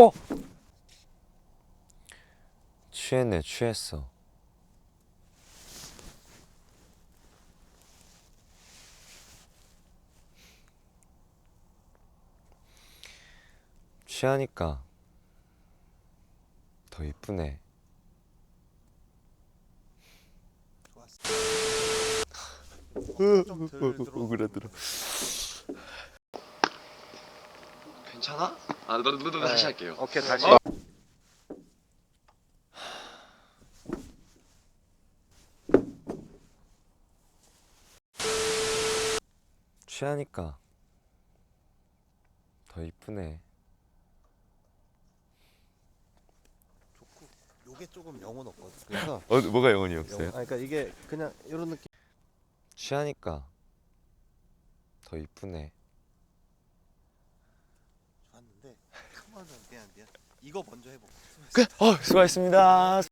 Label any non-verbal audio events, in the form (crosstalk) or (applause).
어. 취했네 취했어. 취하니까 더 이쁘네. 오그라들어. (laughs) 괜찮아? 아, 너, 너, 너 다시 할게요. 오케이 다시. 취하니까 더 이쁘네. 요게 조금 영혼 없거든. 그래서 어 뭐가 영혼이 영혼, 아 그러니까 이게 그냥 이런 느낌. 취하니까 더 이쁘네. 좋았는데 그만은 미안 미안. 이거 먼저 해보고. 어 수고하셨습니다.